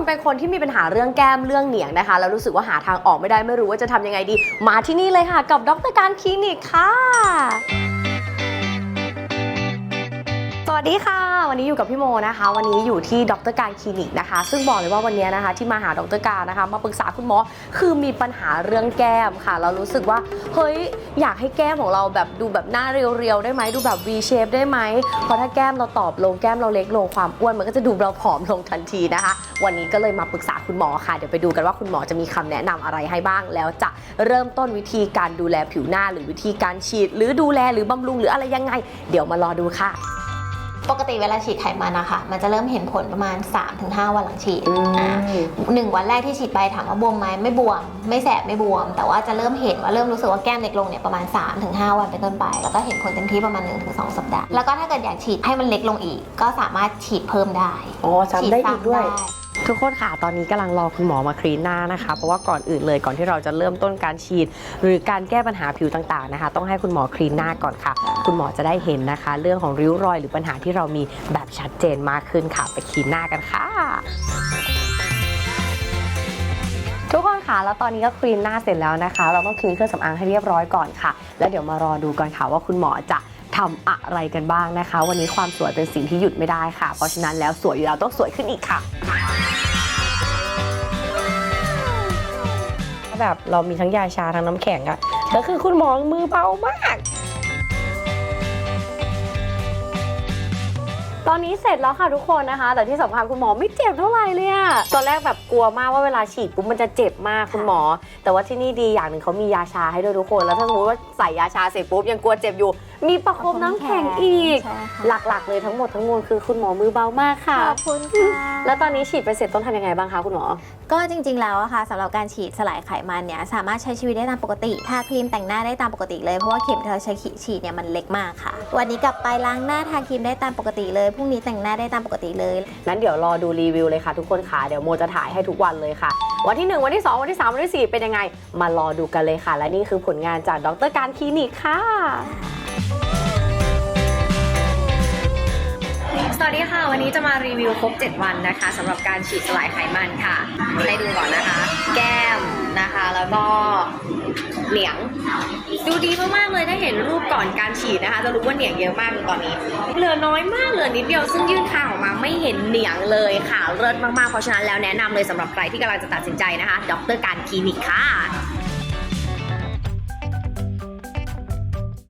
คุณเป็นคนที่มีปัญหาเรื่องแก้มเรื่องเหนียงนะคะ แล้วรู้สึกว่าหาทางออกไม่ได้ไม่รู้ว่าจะทำยังไงดี มาที่นี่เลยค่ะ กับดรการคลินิกค่ะ สวัสดีค่ะ นี้อยู่กับพี่โมนะคะ วันนี้อยู่ที่ดรการคลินิกนะคะ ซึ่งบอกเลยว่าวันนี้นะคะที่มาหาดรการนะคะ มาปรึกษาคุณหมอคือมีปัญหาเรื่องแก้มค่ะ เรารู้สึกว่าเฮ้ยอยากให้แก้มของเราแบบดูแบบหน้าเรียวๆได้ไหมดูแบบ V shape ได้ไหมเพราะถ้าแก้มเราตอบลงแก้มเราเล็กลงความอ้วนมันก็จะดูเราผอมลงทันทีนะคะ วันนี้ก็เลยมาปรึกษาคุณหมอค่ะเดี๋ยวไปดูกันว่าคุณหมอจะมีคำแนะนำอะไรให้บ้าง แล้วจะเริ่มต้นวิธีการดูแลผิวหน้า หรือวิธีการฉีด หรือดูแลหรือบำรุงหรืออะไรยังไง เดี๋ยวมารอดูค่ะ ปกติเวลาฉีดไขมันนะคะมันจะเริ่มเห็นผลประมาณ 3-5 วันหลังฉีดอ่าหนึ่งวันแรกที่ฉีดไปถามว่าบวมไหมไม่บวม ไม่แสบไม่บวม แต่ว่าจะเริ่มเห็นว่าเริ่มรู้สึกว่าแก้มเล็กลงเนี่ยประมาณ 3-5 วันเป็นต้นไป แล้วก็เห็นผลเต็มที่ประมาณ 1-2 สัปดาห์ แล้วก็ถ้าเกิดอยากฉีดให้มันเล็กลงอีก ก็สามารถฉีดเพิ่มได้อ๋อจำได้อีกด้วยฉีซ้ำไทุกคนค่ะ ตอนนี้กำลังรอคุณหมอมาคลีนหน้านะคะ เพราะว่าก่อนอื่นเลยก่อนที่เราจะเริ่มต้นการฉีด หรือการแก้ปัญหาผิวต่างๆนะคะ ต้องให้คุณหมอคลีนหน้าก่อนค่ะ คุณหมอจะได้เห็นนะคะ เรื่องของริ้วรอยหรือปัญหาที่เรามีแบบชัดเจนมากขึ้นค่ะ ไปคลีนหน้ากันค่ะทุกคนค่ะแล้วตอนนี้ก็คลีนหน้าเสร็จแล้วนะคะ เราต้องคลีนเครื่องสำอางให้เรียบร้อยก่อนค่ะ แล้วเดี๋ยวมารอดูกันค่ะว่าคุณหมอจะ ทำอะไรกันบ้างนะคะ วันนี้ความสวยเป็นสิ่งที่หยุดไม่ได้ค่ะ เพราะฉะนั้นแล้วสวยอยู่แล้วต้องสวยขึ้นอีกค่ะแบบเรามีทั้งยาชาทั้งน้ำแข็งอะแล้วคือคุณหมอมือเบามากตอนนี้เสร็จแล้วค่ะทุกคนนะคะ แต่ที่สำคัญคุณหมอไม่เจ็บเท่าไหร่เลยอะตอนแรกแบบกลัวมากว่าเวลาฉีดปุ๊บมันจะเจ็บมากคุณหมอ แต่ว่าที่นี่ดีอย่างหนึ่งเขามียาชาให้ด้วยทุกคน แล้วถ้าสมมติว่าใส่ยาชาเสร็จปุ๊บยังกลัวเจ็บอยู่ มีประคบน้ำแข็งอีก ใช่ค่ะหลักๆ เลยทั้งหมดทั้งมวลคือคุณหมอมือเบามากค่ะ ขอบคุณค่ะ แล้วตอนนี้ฉีดไปเสร็จต้องทำยังไงบ้างคะคุณหมอ ก็จริงๆ แล้วอะค่ะสำหรับการฉีดสลายไขมันเนี่ยสามารถใช้ชีวิตได้ตามปกติทาครีมแต่งหน้าได้ตามปกติเลยเพราะว่าเข็มที่เราใช้ฉีดเนี่ยมันเล็กมากค่ะ วันนี้กลับไปล้างหน้าทาครีมได้ตามปกติเลยพรุ่งนี้แต่งหน้าได้ตามปกติเลย นั้นเดี๋ยวรอดูรีวิวเลยค่ะทุกคนค่ะเดี๋ยวโมจะถ่ายให้ทุกวันเลยค่ะ วันที่ 1 วันที่ 2 วันที่ 3 วันที่ 4 เป็นยังไง มารอดูกันเลยค่ะ และนี่คือผลงานจากดรการคลินิกค่ะ วันนี้จะมารีวิวครบ 7 วันนะคะสำหรับการฉีดสลายไขมันค่ะ ให้ดูก่อนนะคะ แก้มนะคะ แล้วก็เหนียง ดูดีมากๆเลยถ้าเห็นรูปก่อนการฉีดนะคะ จะรู้ว่าเหนียงเยอะมากตอนนี้ เหลือน้อยมากเหลือนิดเดียวซึ่งยื่นขาออกมาไม่เห็นเหนียงเลยค่ะเลิศมากๆเพราะฉะนั้นแล้วแนะนำเลยสำหรับใครที่กำลังจะตัดสินใจนะคะ ดรการคลินิกค่ะ